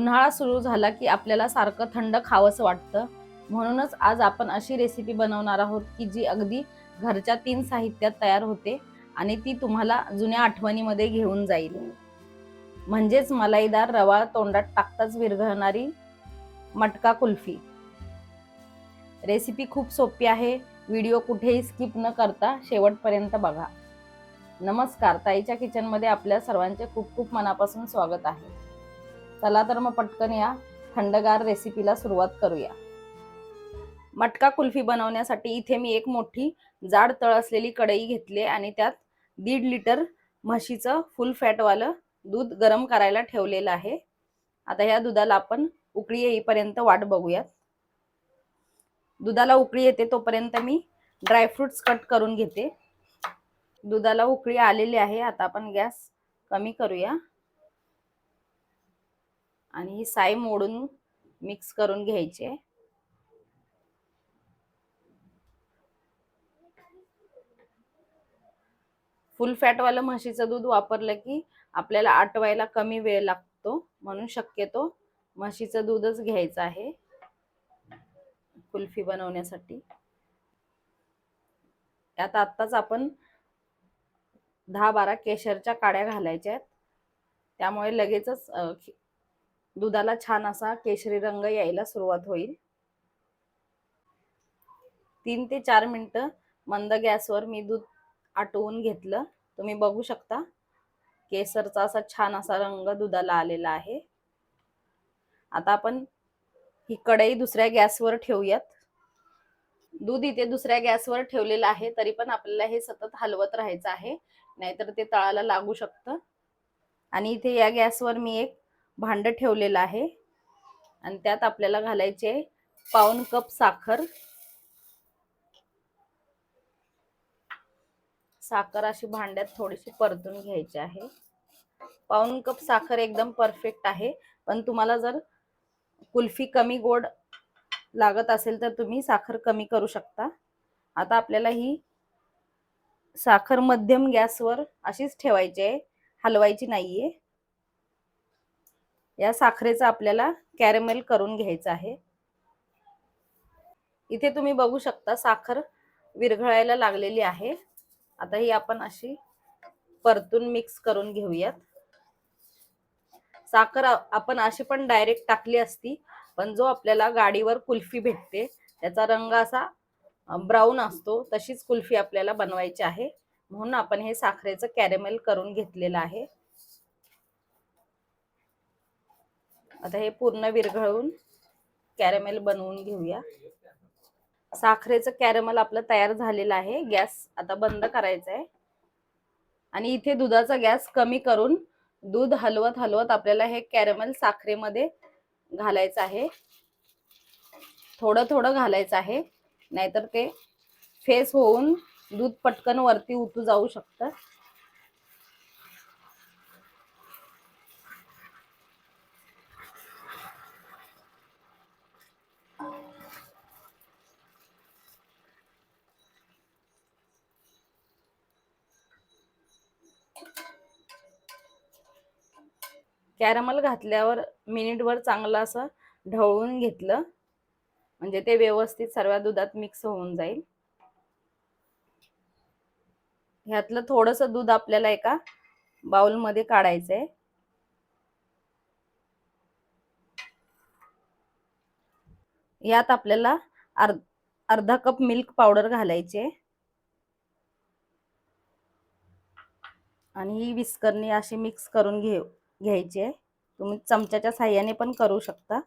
उन्हाळा सुरू झाला की आपल्याला सारखं थंड खावंसं वाटतं. म्हणूनच आज आपण अशी रेसिपी बनवणार आहोत की जी अगदी घरच्या तीन साहित्यात तयार होते आणि ती तुम्हाला जुन्या आठवणीमध्ये घेऊन जाईल. म्हणजेच मलाईदार रवा तोंडात टाकताच विरघळणारी मटका कुल्फी. रेसिपी खूप सोपी आहे. व्हिडिओ कुठेही स्किप न करता शेवटपर्यंत बघा. नमस्कार. ताईच्या किचनमध्ये आपल्या सर्वांचे खूप खूप मनापासून स्वागत आहे. चला तर मग पटकन या. थंडगार रेसिपीला सुरुवात करूया. मटका कुल्फी बनवण्यासाठी इथे मी एक मोठी जाड तळ असलेली कढई घेतली आणि त्यात दीड लिटर म्हशीचं फुल फॅटवालं दूध गरम करायला ठेवलेलं आहे. आता ह्या दुधाला आपण उकळी येईपर्यंत वाट बघूयात. दुधाला उकळी येते तोपर्यंत मी ड्रायफ्रुट्स कट करून घेते. दुधाला उकळी आलेली आहे. आता आपण गॅस कमी करूया. आणि ही साय मोडून मिक्स करून घ्यायचे. फुल फॅटवालं म्हशीचं दूध वापरलं की आपल्याला आटवायला कमी वेळ लागतो म्हणून शक्यतो म्हशीचं दूधच घ्यायचं आहे. कुल्फी बनवण्यासाठी. त्यात आत्ताच आपण दहा बारा केशरच्या काड्या घालायच्या आहेत. त्यामुळे लगेचच दुधाला छान असा केशरी रंग यायला सुरुवात होईल. तीन ते चार मिनटं मंद गॅसवर मी दूध आटवून घेतलं. तुम्ही बघू शकता केसरचा असा छान असा रंग दुधाला आलेला आहे. आता आपण ही कढई दुसऱ्या गॅसवर ठेवूयात. दूध इथे दुसऱ्या गॅसवर ठेवलेलं आहे तरी पण आपल्याला हे सतत हलवत राहायचं आहे. नाहीतर ते तळाला लागू शकतं. आणि इथे या गॅसवर मी एक भांडं ठेवलेलं आहे. आणि त्यात आपल्याला घालायचे पाऊन कप साखर. साखर अशी भांड्यात थोडीशी परतून घ्यायची आहे. पाऊन कप साखर एकदम परफेक्ट आहे. पण तुम्हाला जर कुल्फी कमी गोड लागत असेल तर तुम्ही साखर कमी करू शकता. आता आपल्याला ही साखर मध्यम गॅसवर अशीच ठेवायची आहे. हलवायची नाहीये. या साखरेचा आपल्याला कॅरेमेल करून घ्यायचा आहे. इथे तुम्ही बघू शकता साखर विरघळायला लागलेली आहे. आता ही आपण अशी परतून मिक्स करून घेऊयात. साखर आपण अशी पण डायरेक्ट टाकली असती पण जो आपल्याला गाडीवर कुल्फी भेटते त्याचा रंग असा ब्राऊन असतो तशीच कुल्फी आपल्याला बनवायची आहे. म्हणून आपण हे साखरेचं कॅरेमेल करून घेतलेलं आहे. आता हे पूर्ण विरघळून कॅरेमेल बनवून घेऊया. साखरेचं कॅरेमल आपलं तयार झालेलं आहे. गॅस आता बंद करायचा आहे. आणि इथे दुधाचा गॅस कमी करून दूध हलवत हलवत आपल्याला हे कॅरेमल साखरेमध्ये घालायचं आहे. थोडं थोडं घालायचं आहे. नाहीतर ते फेस होऊन दूध पटकन वरती उतू जाऊ शकतं. कॅरमल घातल्यावर मिनिटभर चांगलं असं ढवळून घेतलं. म्हणजे ते व्यवस्थित सर्व दुधात मिक्स होऊन जाईल. ह्यातलं थोडस दूध आपल्याला एका बाउलमध्ये काढायचं आहे यात आपल्याला अर्धा कप मिल्क पावडर घालायचे. आणि ही विस्करणी अशी मिक्स करून घेऊ. घ्यायची. आहे तुम्ही चमच्याच्या साह्याने पण करू शकता.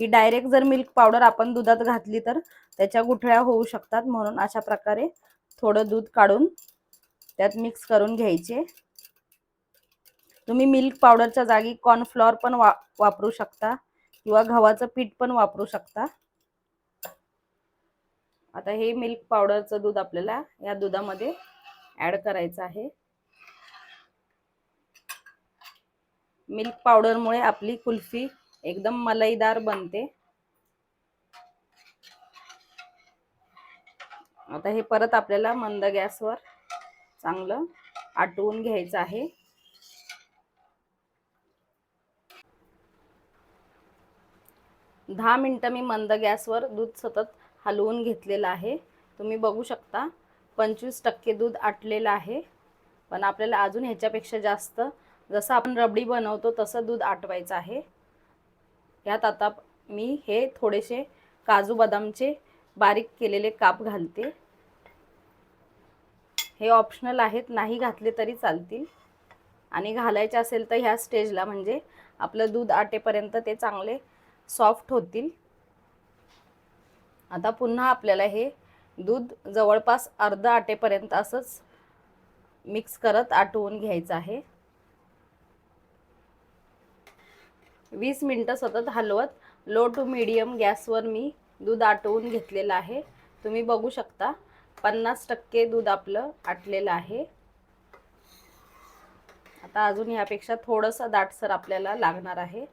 ही डायरेक्ट जर मिल्क पावडर आपण दुधात घातली तर त्याच्या गुठळ्या होऊ शकतात. म्हणून अशा प्रकारे थोडं दूध काढून त्यात मिक्स करून घ्यायचे. तुम्ही मिल्क पावडरच्या जागी कॉर्नफ्लॉवर पण वा वापरू शकता किंवा गव्हाचं पीठ पण वापरू शकता. आता हे मिल्क पावडरचं दूध आपल्याला या दुधामध्ये ॲड करायचं आहे. मिल्क पावडरमुळे आपली कुल्फी एकदम मलईदार बनते. आता हे परत आपल्याला मंद गॅसवर चांगलं आटवून घ्यायचं आहे. दहा मिनटं मी मंद गॅसवर दूध सतत हलवून घेतलेलं आहे. तुम्ही बघू शकता पंचवीस टक्के दूध आटलेलं आहे. पण आपल्याला अजून ह्याच्यापेक्षा जास्त जसं आपण रबडी बनवतो तसं दूध आटवायचं आहे. यात आता मी हे थोडेसे काजू बदामचे बारीक केलेले काप घालते. हे ऑप्शनल आहेत नाही घातले तरी चालतील. आणि घालायचे असेल तर ह्या स्टेजला म्हणजे आपलं दूध आटेपर्यंत ते चांगले सॉफ्ट होतील. आता पुन्हा आपल्याला हे दूध जवळपास अर्ध आटेपर्यंत असंच मिक्स करत आटवून घ्यायचं आहे. वीस मिनटं सतत हलवत लो टू मीडियम गॅसवर मी दूध आटवून घेतलेलं आहे. तुम्ही बघू शकता पन्नास टक्के दूध आपलं आटलेलं आहे. आता अजून ह्यापेक्षा थोडंसं दाटसर आपल्याला लागणार आहे.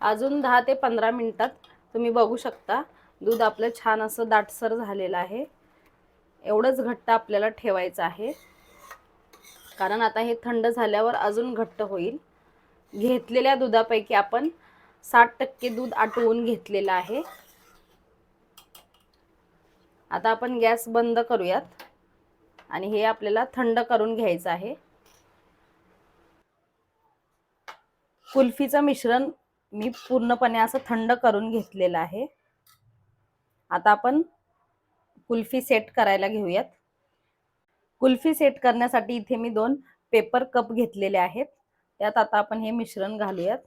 अजून दहा ते पंधरा मिनटात तुम्ही बघू शकता दूध आपलं छान असं दाटसर झालेलं आहे. एवढंच घट्ट आपल्याला ठेवायचं आहे. कारण आता हे थंड झाल्यावर अजून घट्ट होईल. घेतलेल्या दुधापैकी आपण साठ टक्के दूध आटवून घेतलेलं आहे. आता आपण गॅस बंद करूयात. आणि हे आपल्याला थंड करून घ्यायचं आहे. कुल्फीचं मिश्रण मी पूर्णपणे असं थंड करून घेतलेलं आहे. आता आपण कुल्फी सेट करायला घेऊयात. कुल्फी सेट करण्यासाठी इथे मी दोन पेपर कप घेतलेले आहेत. त्यात आता आपण हे मिश्रण घालूयात.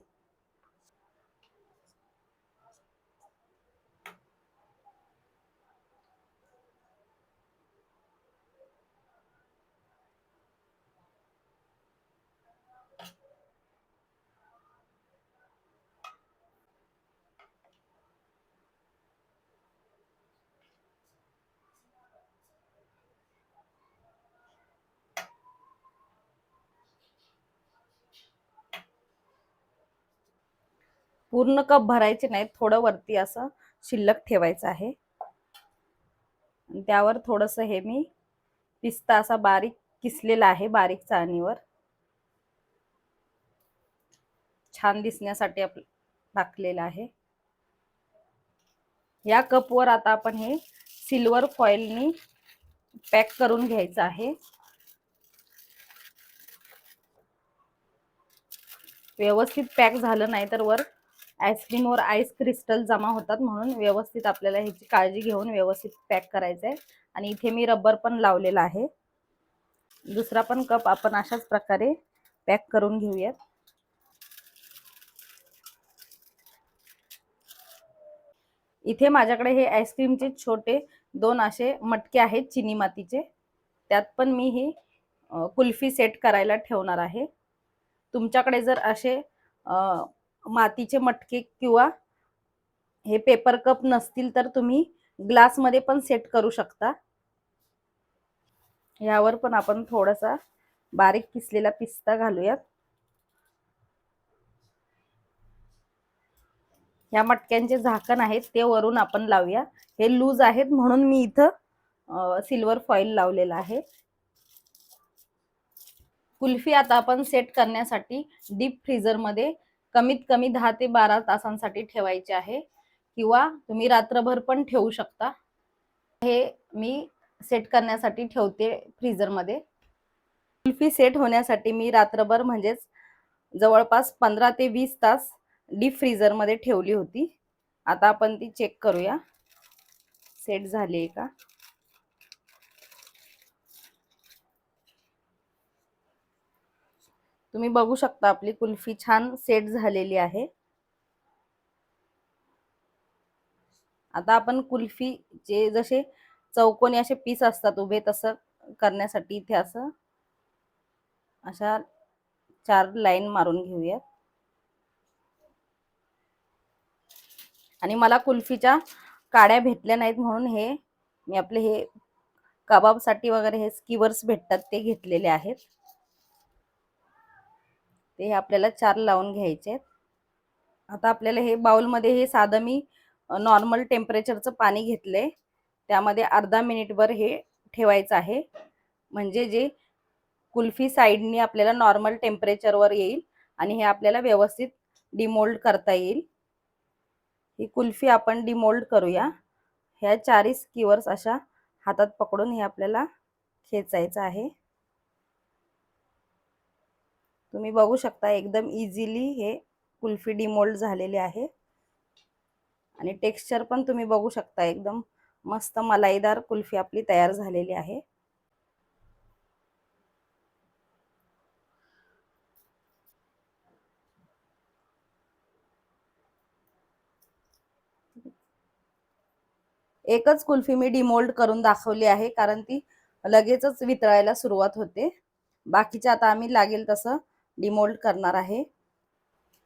पूर्ण कप भरायचे नाही थोडं वरती असं शिल्लक ठेवायचं आहे. त्यावर थोडस हे मी पिस्ता असा बारीक किसलेला आहे बारीक चाळणीवर. छान दिसण्यासाठी आप टाकलेलं आहे. या कपवर आता आपण हे सिल्वर फॉइलनी पॅक करून घ्यायचं आहे. व्यवस्थित पॅक झालं नाही तर वर आईस्क्रीमवर आईस क्रिस्टल जमा होतात म्हणून व्यवस्थित आपल्याला ह्याची काळजी घेऊन व्यवस्थित पॅक करायचं आहे आणि इथे मी रबर पण लावलेला आहे. दुसरा पण कप आपण अशाच प्रकारे पॅक करून घेऊयात. इथे माझ्याकडे हे आईस्क्रीमचे छोटे दोन असे मटके आहेत चिनी मातीचे. त्यात पण मी ही कुल्फी सेट करायला ठेवणार आहे. तुमच्याकडे जर असे मातीचे मटके किंवा हे पेपर कप नसतील तर तुम्ही ग्लासमध्ये पण सेट करू शकता. यावर पण आपण थोडासा बारीक किसलेला पिस्ता घालूयात. या मटक्यांचे झाकण आहेत ते वरून आपण लावूया. हे लूज आहेत म्हणून मी इथं सिल्वर फॉईल लावलेला आहे. कुल्फी आता आपण सेट करण्यासाठी डीप फ्रीजरमध्ये कमीत कमी दहा ते बारा तासांसाठी ठेवायचे आहे. किंवा तुम्ही रात्रभर पण ठेवू शकता. हे मी सेट करण्यासाठी ठेवते फ्रीजरमध्ये कुल्फी सेट होण्यासाठी मी रात्रभर म्हणजेच जवळपास पंधरा ते वीस तास डीप फ्रीजरमध्ये ठेवली होती. आता आपण ती चेक करूया. सेट झाली आहे का? तुम्ही बघू शकता आपली कुल्फी छान सेट झालेली आहे. आता आपण कुल्फीचे जसे चौकोनी असे पीस असतात उभे तसं करण्यासाठी इथे असं अशा चार लाईन मारून घेऊयात. आणि मला कुल्फीच्या काड्या भेटल्या नाहीत म्हणून हे मी आपले हे कबाबसाठी वगैरे हे स्कीवर्स भेटतात ते घेतलेले आहेत. ते आपल्याला चार लावून घ्यायचे आता आपल्याला हे बाउलमध्ये हे साधं मी नॉर्मल टेम्परेचरचं पाणी घेतलंय. त्यामध्ये अर्धा मिनिटभर हे ठेवायचं आहे. म्हणजे जे कुल्फी साईडनी आपल्याला नॉर्मल टेम्परेचरवर येईल आणि हे आपल्याला व्यवस्थित डिमोल्ड करता येईल. ही कुल्फी आपण डिमोल्ड करूया. ह्या चारही स्कीवर्स अशा हातात पकडून हे आपल्याला खेचायचं आहे. तुम्ही बघू शकता एकदम इझिली हे कुल्फी डिमोल्ड झालेले आहे. आणि टेक्स्चर पण तुम्ही बघू शकता एकदम मस्त मलाईदार कुल्फी आपली तयार झालेली आहे. एकच कुल्फी मी डिमोल्ड करून दाखवली आहे कारण ती लगेचच वितळायला सुरुवात होते. बाकीचे आता आम्ही लागेल तसं डिमोल्ड करणार आहे.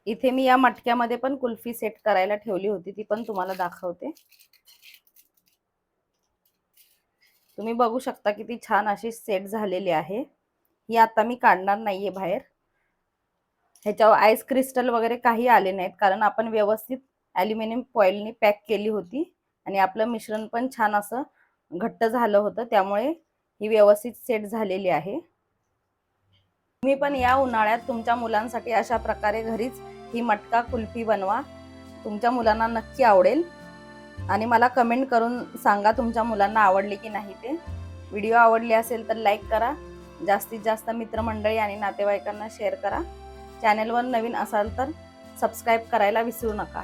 इथे मी या मटक्यामध्ये पण कुल्फी सेट करायला ठेवली होती ती पण तुम्हाला दाखवते. तुम्ही बघू शकता किती छान अशी सेट झालेली आहे. ही आता मी काढणार नाहीये बाहेर. ह्याच्यावर आईस क्रिस्टल वगैरे काही आले नाहीत कारण आपण व्यवस्थित ॲल्युमिनियम फॉईलने पॅक केली होती. आणि आपलं मिश्रण पण छान असं घट्ट झालं होतं त्यामुळे ही व्यवस्थित सेट झालेली आहे. तुम्ही पण या उन्हाळ्यात तुमच्या मुलांसाठी अशा प्रकारे घरीच ही मटका कुल्फी बनवा. तुमच्या मुलांना नक्की आवडेल. आणि मला कमेंट करून सांगा तुमच्या मुलांना आवडली की नाही ते. व्हिडिओ आवडली असेल तर लाईक करा. जास्तीत जास्त मित्रमंडळी आणि नातेवाईकांना शेअर करा. चॅनेलवर नवीन असाल तर सबस्क्राईब करायला विसरू नका.